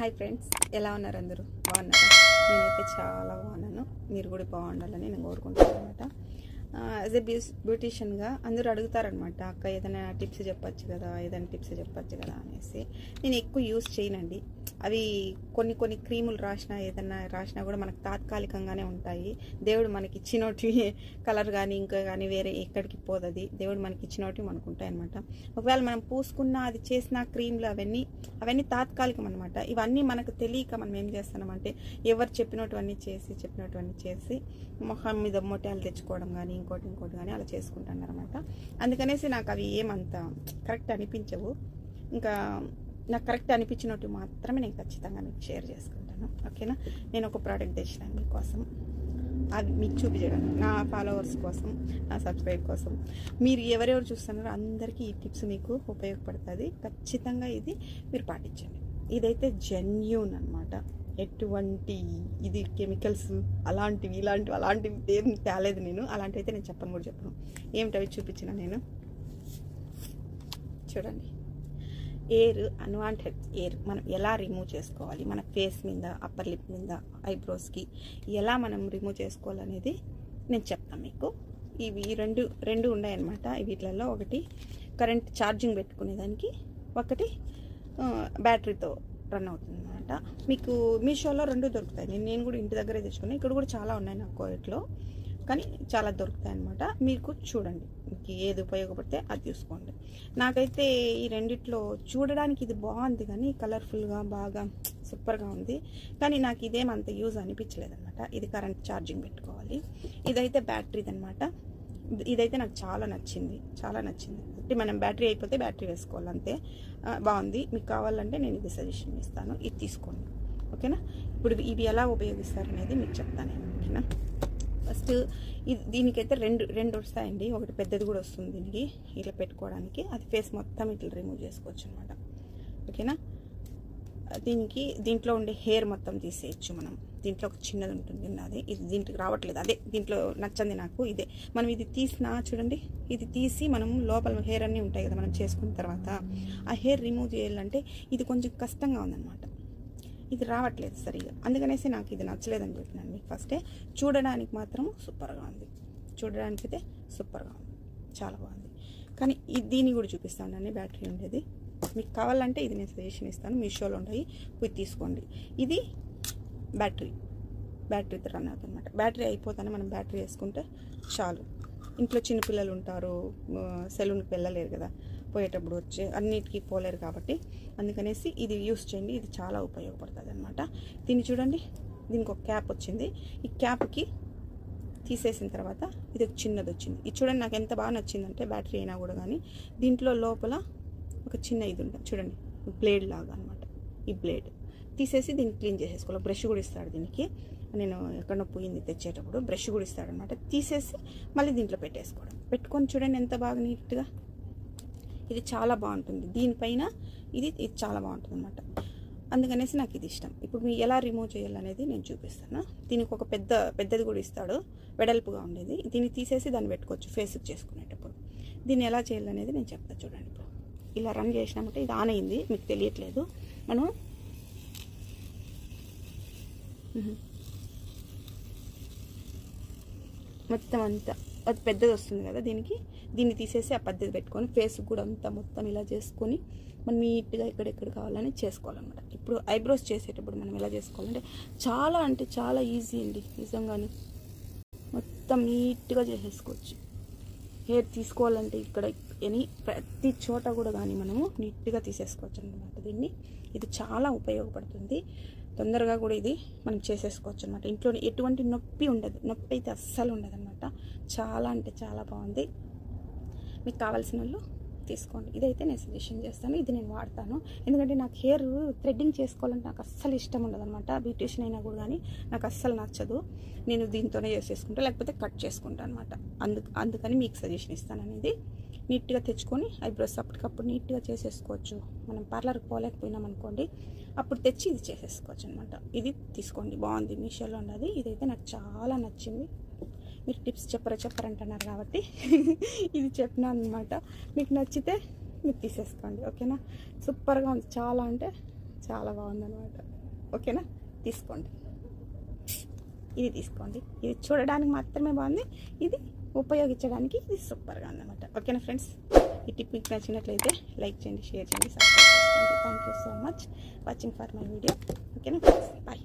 Hi friends ఎలా ఉన్నారు అందరూ? బాగున్నారా? నేనైతే చాలా బాగున్నాను. మీరు కూడా బాగుండాలని నేను కోరుకుంటాను అనమాట యాజ్ ఎ బ్యూస్ బ్యూటీషియన్గా అందరూ అడుగుతారనమాట అక్క ఏదైనా టిప్స్ చెప్పచ్చు కదా ఏదైనా టిప్స్ చెప్పచ్చు కదా అనేసి. నేను ఎక్కువ యూస్ చేయనండి. అవి కొన్ని కొన్ని క్రీములు రాసినా ఏదైనా రాసినా కూడా మనకు తాత్కాలికంగానే ఉంటాయి. దేవుడు మనకి ఇచ్చినోటి కలర్ కానీ ఇంకా కానీ వేరే ఎక్కడికి పోదది. దేవుడు మనకి ఇచ్చినోటి మనకు ఉంటాయి అనమాట ఒకవేళ మనం పూసుకున్న అది చేసిన క్రీమ్లు అవన్నీ అవన్నీ తాత్కాలికం అనమాట ఇవన్నీ మనకు తెలియక మనం ఏం చేస్తున్నామంటే ఎవరు చెప్పినటువన్నీ చేసి చెప్పినటువన్నీ చేసి మొహం మీద మొట్టాలు తెచ్చుకోవడం కానీ ఇంకోటి ఇంకోటి కానీ అలా చేసుకుంటాను అనమాట అందుకనేసి నాకు అవి ఏమంత కరెక్ట్ అనిపించవు. ఇంకా నాకు కరెక్ట్ అనిపించినట్టు మాత్రమే నేను ఖచ్చితంగా మీకు షేర్ చేసుకుంటాను. ఓకేనా? నేను ఒక ప్రోడక్ట్ తెచ్చినాను మీకోసం. అది మీకు చూపించడానికి నా ఫాలోవర్స్ కోసం నా సబ్స్క్రైబ్ కోసం. మీరు ఎవరెవరు చూస్తున్నారో అందరికీ ఈ టిప్స్ మీకు ఉపయోగపడుతుంది. ఖచ్చితంగా ఇది మీరు పాటించండి. ఇదైతే జెన్యూన్ అనమాట ఎటువంటి ఇది కెమికల్స్ అలాంటివి ఇలాంటివి అలాంటివి ఏం తేలేదు నేను. అలాంటివి అయితే నేను చెప్పను కూడా చెప్పను. ఏమిటవి చూపించిన నేను? చూడండి. ఎయిర్ అన్వాంటెడ్ ఎయిర్ మనం ఎలా రిమూవ్ చేసుకోవాలి? మన ఫేస్ మీద అప్పర్ లిప్ మీద ఐబ్రోస్కి ఎలా మనం రిమూవ్ చేసుకోవాలనేది నేను చెప్తాను మీకు. ఇవి రెండు రెండు ఉన్నాయన్నమాట. వీటిలలో ఒకటి కరెంట్ ఛార్జింగ్ పెట్టుకునేదానికి ఒకటి బ్యాటరీతో రన్ అవుతుంది అనమాట మీకు మీషోలో రెండు దొరుకుతాయి. నేను కూడా ఇంటి దగ్గరే తెచ్చుకున్నాను ఇక్కడ కూడా చాలా ఉన్నాయి నాకు కోయట్లో కానీ చాలా దొరుకుతాయి అనమాట మీకు చూడండి. మీకు ఏది ఉపయోగపడితే అది చూసుకోండి. నాకైతే ఈ రెండిట్లో చూడడానికి ఇది బాగుంది కానీ కలర్ఫుల్గా బాగా సూపర్గా ఉంది. కానీ నాకు ఇదేం అంత యూజ్ అనిపించలేదు అనమాట ఇది కరెంట్ ఛార్జింగ్ పెట్టుకోవాలి. ఇదైతే బ్యాటరీది అనమాట ఇదైతే నాకు చాలా నచ్చింది. చాలా నచ్చింది. అంటే మనం బ్యాటరీ అయిపోతే బ్యాటరీ వేసుకోవాలి అంతే. బాగుంది. మీకు కావాలంటే నేను ఇది సజెషన్ ఇస్తాను. ఇది తీసుకోండి. ఓకేనా? ఇప్పుడు ఇవి ఎలా ఉపయోగిస్తారు అనేది మీకు చెప్తాను నేను. ఓకేనా? ఫస్ట్ ఇది దీనికైతే రెండు రెండు వస్తాయండి. ఒకటి పెద్దది కూడా వస్తుంది దీనికి ఇట్లా పెట్టుకోవడానికి. అది ఫేస్ మొత్తం ఇట్లా రిమూవ్ చేసుకోవచ్చు అనమాట ఓకేనా? దీనికి దీంట్లో ఉండే హెయిర్ మొత్తం తీసేయచ్చు మనం. దీంట్లో ఒక చిన్నది ఉంటుంది అది. ఇది దీంట్లోకి రావట్లేదు. అదే దీంట్లో నచ్చంది నాకు. ఇదే. మనం ఇది తీసినా చూడండి ఇది తీసి మనం లోపల హెయిర్ అన్నీ ఉంటాయి కదా మనం చేసుకున్న తర్వాత ఆ హెయిర్ రిమూవ్ చేయాలంటే ఇది కొంచెం కష్టంగా ఉందన్నమాట. ఇది రావట్లేదు సరిగా. అందుకనేసి నాకు ఇది నచ్చలేదని చెప్పినాను మీకు ఫస్టే చూడడానికి మాత్రం సూపర్గా ఉంది. చూడడానికి అయితే సూపర్గా ఉంది. చాలా బాగుంది. కానీ ఇది దీన్ని కూడా చూపిస్తాను అండి బ్యాటరీ ఉండేది. మీకు కావాలంటే ఇది నేను సజెషన్ ఇస్తాను. మీషోలో ఉంటాయి. పోయి తీసుకోండి. ఇది బ్యాటరీ. బ్యాటరీతో రన్ అవుతుంది అనమాట బ్యాటరీ అయిపోతానే మనం బ్యాటరీ వేసుకుంటే చాలు. ఇంట్లో చిన్నపిల్లలు ఉంటారు సెలూన్కి వెళ్ళలేరు కదా. పోయేటప్పుడు వచ్చి అన్నిటికీ పోలేరు కాబట్టి అందుకనేసి ఇది యూస్ చేయండి ఇది చాలా ఉపయోగపడుతుంది అనమాట దీన్ని చూడండి దీనికి ఒక క్యాప్ వచ్చింది. ఈ క్యాప్కి తీసేసిన తర్వాత ఇది ఒక చిన్నది వచ్చింది. ఇది చూడండి నాకు ఎంత బాగా నచ్చిందంటే బ్యాటరీ అయినా కూడా కానీ దీంట్లో లోపల ఒక చిన్న ఇది ఉంటుంది. చూడండి బ్లేడ్ లాగా అనమాట ఈ బ్లేడ్ తీసేసి దీన్ని క్లీన్ చేసేసుకోవాలి. బ్రష్ కూడా ఇస్తాడు దీనికి. నేను ఎక్కడో పోయింది తెచ్చేటప్పుడు బ్రష్ కూడా ఇస్తాడనమాట తీసేసి మళ్ళీ దీంట్లో పెట్టేసుకోవడం. పెట్టుకొని చూడండి ఎంత బాగా నీట్గా ఇది చాలా బాగుంటుంది. దీనిపైన ఇది ఇది చాలా బాగుంటుంది అనమాట అందుకనేసి నాకు ఇది ఇష్టం. ఇప్పుడు మీరు ఎలా రిమూవ్ చేయాలనేది నేను చూపిస్తాను. దీనికి ఒక పెద్ద పెద్దది కూడా ఇస్తాడు. వెడల్పుగా ఉండేది. దీన్ని తీసేసి దాన్ని పెట్టుకోవచ్చు. ఫేస్కి చేసుకునేటప్పుడు. దీన్ని ఎలా చేయాలనేది నేను చెప్తాను చూడండి ఇప్పుడు. ఇలా రన్ చేసినామంటే ఇది ఆన్ అయింది. మీకు తెలియట్లేదు. మనం మొత్తం అంతా. అది పెద్దది వస్తుంది కదా దీనికి. దీన్ని తీసేసి ఆ పద్ధతి పెట్టుకొని ఫేస్ కూడా అంతా మొత్తం ఇలా చేసుకొని మనం నీట్గా ఎక్కడెక్కడ కావాలని చేసుకోవాలన్నమాట. ఇప్పుడు ఐబ్రోస్ చేసేటప్పుడు మనం ఎలా చేసుకోవాలంటే చాలా అంటే చాలా ఈజీ అండి. నిజంగానే మొత్తం నీట్గా చేసేసుకోవచ్చు. హెయిర్ తీసుకోవాలంటే ఇక్కడ ఎనీ ప్రతి చోట కూడా కానీ మనము నీట్గా తీసేసుకోవచ్చు అనమాట దీన్ని. ఇది చాలా ఉపయోగపడుతుంది. తొందరగా కూడా ఇది మనం చేసేసుకోవచ్చు అనమాట ఇంట్లో ఎటువంటి నొప్పి ఉండదు. నొప్పి అయితే అస్సలు ఉండదు అనమాట చాలా అంటే చాలా బాగుంది. మీకు కావాల్సిన వాళ్ళు తీసుకోండి. ఇదైతే నేను సజెషన్ చేస్తాను. ఇది నేను వాడతాను. ఎందుకంటే నాకు హెయిర్ థ్రెడ్డింగ్ చేసుకోవాలంటే నాకు అస్సలు ఇష్టం ఉండదు అనమాట బ్యూటీషియన్ అయినా కూడా కానీ నాకు అస్సలు నచ్చదు. నేను దీంతోనే చేసేసుకుంటా లేకపోతే కట్ చేసుకుంటాను అనమాట అందు అందుకని మీకు సజెషన్ ఇస్తాను అనేది. నీట్గా తెచ్చుకొని ఐబ్రోస్ అప్పటికప్పుడు నీట్గా చేసేసుకోవచ్చు. మనం పార్లర్కి పోలేకపోయినాం అనుకోండి అప్పుడు తెచ్చి ఇది చేసేసుకోవచ్చు అనమాట ఇది తీసుకోండి బాగుంది మీషోలో ఉన్నది. ఇదైతే నాకు చాలా నచ్చింది. మీరు టిప్స్ చెప్పరా చెప్పరంటున్నారు కాబట్టి ఇది చెప్పినాను అనమాట మీకు నచ్చితే మీరు తీసేసుకోండి ఓకేనా? సూపర్గా ఉంది. చాలా అంటే చాలా బాగుందనమాట ఓకేనా? తీసుకోండి. ఇది తీసుకోండి. ఇది చూడడానికి మాత్రమే బాగుంది. ఇది ఉపయోగించడానికి ఇది సూపర్గా ఉందన్నమాట. ఓకేనా ఫ్రెండ్స్ ఈ టిప్ మీకు నచ్చినట్లయితే లైక్ చేయండి షేర్ చేయండి సబ్స్క్రైబ్ చేసుకోండి thank you so much watching for my video ఓకేనా ఫ్రెండ్స్ బాయ్